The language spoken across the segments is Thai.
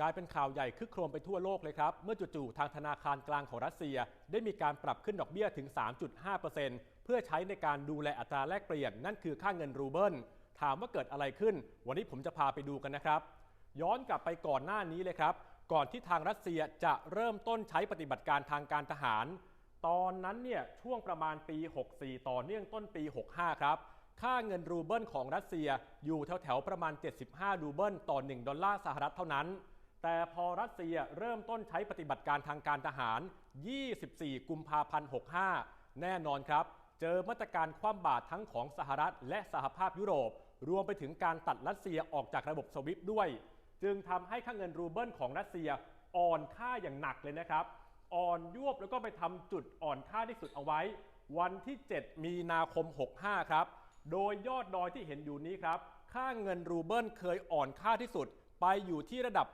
กลายเป็นข่าวใหญ่คึกโครมไปทั่วโลกเลยครับ เมื่อจู่ๆทางธนาคารกลางของรัสเซีย ได้มีการปรับขึ้นดอกเบี้ยถึง 3.5%เพื่อใช้ในการดูแลอัตราแลกเปลี่ยน นั่นคือค่าเงินรูเบิล ถามว่าเกิดอะไรขึ้น วันนี้ผมจะพาไปดูกันนะครับ ย้อนกลับไปก่อนหน้านี้เลยครับ ก่อนที่ทางรัสเซียจะเริ่มต้นใช้ปฏิบัติการทางการทหาร ตอนนั้นเนี่ยช่วงประมาณปี 64 ต่อเนื่องต้นปี 65 ครับค่าเงินรูเบิลของรัสเซียอยู่แถวๆประมาณ 75 รูเบิลต่อ 1 ดอลลาร์สหรัฐเท่านั้น แต่พอรัสเซียเริ่มต้นใช้ปฏิบัติการทางการทหาร 24 กุมภาพันธ์ 65 แน่นอนครับ เจอมาตรการคว่ำบาตรทั้งของสหรัฐ และสหภาพยุโรป รวมไปถึงการตัดรัสเซียออกจากระบบสวิฟด้วย จึงทำให้ค่าเงินรูเบิลของรัสเซียอ่อนค่าอย่างหนักเลยนะครับ อ่อนยวบแล้วก็ไปทำจุดอ่อนค่าที่สุดเอาไว้ วันที่ 7 มีนาคม 65 ครับ โดยยอดดอยที่เห็นอยู่นี้ครับ ค่าเงินรูเบิลเคยอ่อนค่าที่สุด ไปอยู่ที่ระดับ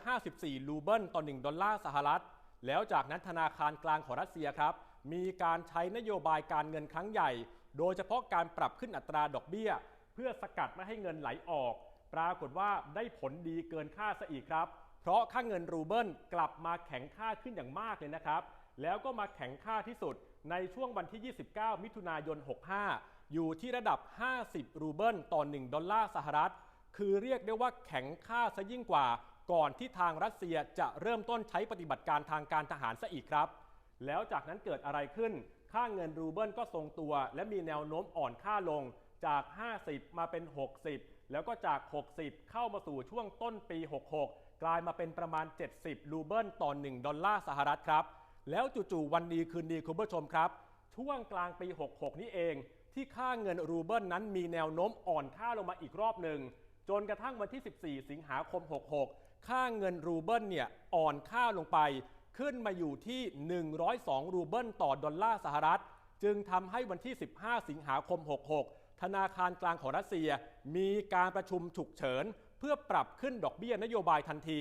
154 รูเบิลต่อ 1 ดอลลาร์สหรัฐ แล้วจากนั้นธนาคารกลางของรัสเซียครับ มีการใช้นโยบายการเงินครั้งใหญ่ โดยเฉพาะการปรับขึ้นอัตราดอกเบี้ย เพื่อสกัดไม่ให้เงินไหลออก ปรากฏว่าได้ผลดีเกินค่าซะอีกครับ เพราะค่าเงินรูเบิลกลับมาแข็งค่าขึ้นอย่างมากเลยนะครับ แล้วก็มาแข็งค่าที่สุดในช่วงวันที่ 29 มิถุนายน 65 อยู่ที่ระดับ 50 รูเบิลต่อ 1 ดอลลาร์สหรัฐ คือเรียกได้ว่าแข็งค่าซะยิ่งกว่า ก่อนที่ทางรัสเซียจะเริ่มต้นใช้ปฏิบัติการทางการทหารซะอีกครับ แล้วจากนั้นเกิดอะไรขึ้น ค่าเงินรูเบิลก็ทรงตัว และมีแนวโน้มอ่อนค่าลงจาก 50 มาเป็น 60 แล้วก็จาก 60 เข้ามาสู่ช่วงต้นปี 66 กลายมาเป็นประมาณ 70 รูเบิลต่อ 1 ดอลลาร์สหรัฐครับ แล้วจู่ๆวันดีคืนดีคุณผู้ชมครับ ช่วงกลางปี 66 นี้เอง ที่ค่าเงินรูเบิลนั้นมีแนวโน้มอ่อนค่าลงมาอีกรอบหนึ่ง จนกระทั่งวันที่ 14 สิงหาคม 66 ค่าเงินรูเบิลเนี่ยอ่อนค่าลงไป ขึ้นมาอยู่ที่ 102 รูเบิลต่อดอลลาร์สหรัฐ จึงทำให้วันที่ 15 สิงหาคม 66 ธนาคารกลางของรัสเซีย มีการประชุมฉุกเฉิน เพื่อปรับขึ้นดอกเบี้ยนโยบายทันที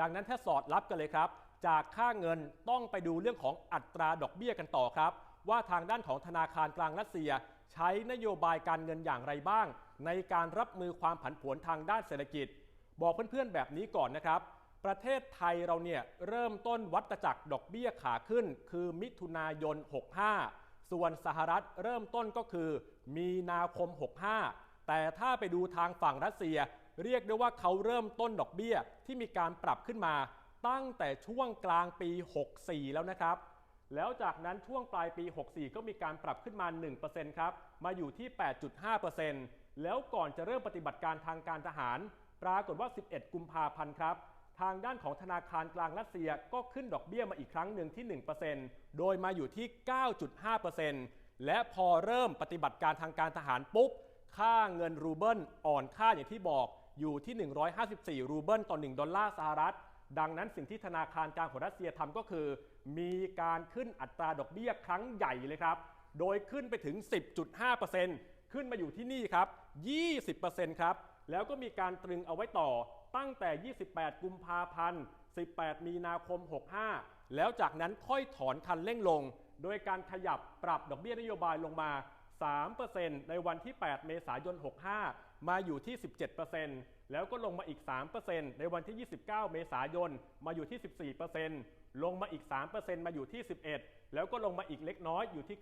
ดังนั้นถ้าสอดรับกันเลยครับ จากค่าเงินต้องไปดูเรื่องของอัตราดอกเบี้ยกันต่อครับ ว่าทางด้านของธนาคารกลางรัสเซีย ใช้นโยบายการเงินอย่างไรบ้าง ในการรับมือความผันผวนทางด้านเศรษฐกิจ บอกเพื่อนๆแบบนี้ก่อนนะครับ ประเทศไทยเราเนี่ยเริ่มต้นวัตจักรดอกเบี้ยขาขึ้น คือมิถุนายน 65 ส่วนสหรัฐเริ่มต้นก็คือ มีนาคม 65 แต่ถ้าไปดูทางฝั่งรัสเซีย เรียกได้ว่าเขาเริ่มต้นดอกเบี้ยที่มีการปรับขึ้นมาตั้งแต่ช่วงกลางปี 64 แล้วนะครับ แล้วจากนั้นช่วงปลายปี 64 ก็มีการปรับขึ้นมา 1%ครับ มาอยู่ที่ 8.5%แล้วก่อนจะเริ่มปฏิบัติการทางการทหาร ปรากฏว่า 11 กุมภาพันธ์ครับ ทางด้านของธนาคารกลางรัสเซียก็ขึ้นดอกเบี้ยมาอีกครั้งหนึ่งที่ 1%โดยมาอยู่ที่ 9.5%และพอเริ่มปฏิบัติการทางการทหารปุ๊บ ค่าเงินรูเบิลอ่อนค่าอย่างที่บอกอยู่ที่ 154 รูเบิลต่อ 1 ดอลลาร์สหรัฐ ดังนั้นสิ่งที่ธนาคารกลางของรัสเซียทำก็คือ มีการขึ้นอัตราดอกเบี้ยครั้งใหญ่เลยครับ โดยขึ้นไปถึง 10.5%ขึ้นมาอยู่ที่นี่ครับ 20%ครับ แล้วก็มีการตรึงเอาไว้ต่อตั้งแต่ 28 กุมภาพันธ์ 18 มีนาคม 65 แล้วจากนั้นค่อยถอนคันเร่งลง โดยการขยับปรับดอกเบี้ยนโยบายลงมา 3%ในวันที่ 8 เมษายน 65 มาอยู่ที่ 17% แล้วก็ลงมาอีก 3%ในวันที่ 29 เมษายน มาอยู่ที่ 14%ลงมาอีก 3%มาอยู่ที่ 11 แล้วก็ลงมาอีกเล็กน้อยอยู่ที่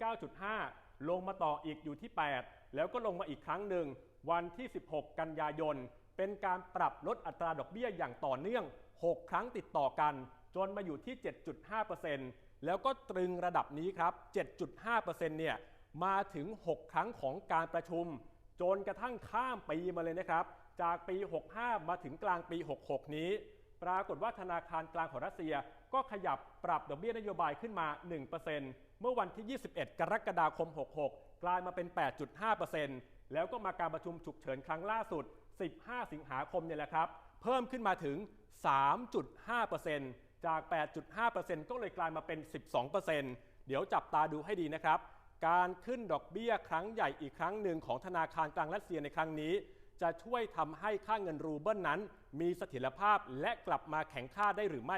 9.5 ลงมาต่ออีกอยู่ที่ 8 แล้วก็ลงมาอีกครั้งหนึ่ง วันที่ 16 กันยายน เป็นการปรับลดอัตราดอกเบี้ยอย่างต่อเนื่อง 6 ครั้งติดต่อกัน จนมาอยู่ที่ 7.5%แล้วก็ตรึงระดับนี้ครับ 7.5%เนี่ย มาถึง 6 ครั้งของการประชุม จนกระทั่งข้ามปีมาเลยนะครับ จากปี 65 มาถึงกลางปี 66 นี้ ปรากฏว่าธนาคารกลางของรัสเซียก็ขยับปรับดอกเบี้ยนโยบายขึ้นมา 1%เมื่อวันที่ 21 กรกฎาคม 66 กลายมาเป็น 8.5%แล้วก็มาการประชุมฉุกเฉินครั้งล่าสุด 15 สิงหาคมเนี่ยแหละครับ เพิ่มขึ้นมาถึง 3.5%จาก 8.5%ก็เลยกลายมาเป็น 12%เดี๋ยวจับตาดูให้ดีนะครับ การขึ้นดอกเบี้ยครั้งใหญ่อีกครั้งหนึ่งของธนาคารกลางรัสเซียในครั้งนี้ จะช่วยทำให้ค่าเงินรูเบิลนั้น มีเสถียรภาพและกลับมาแข็งค่าได้หรือไม่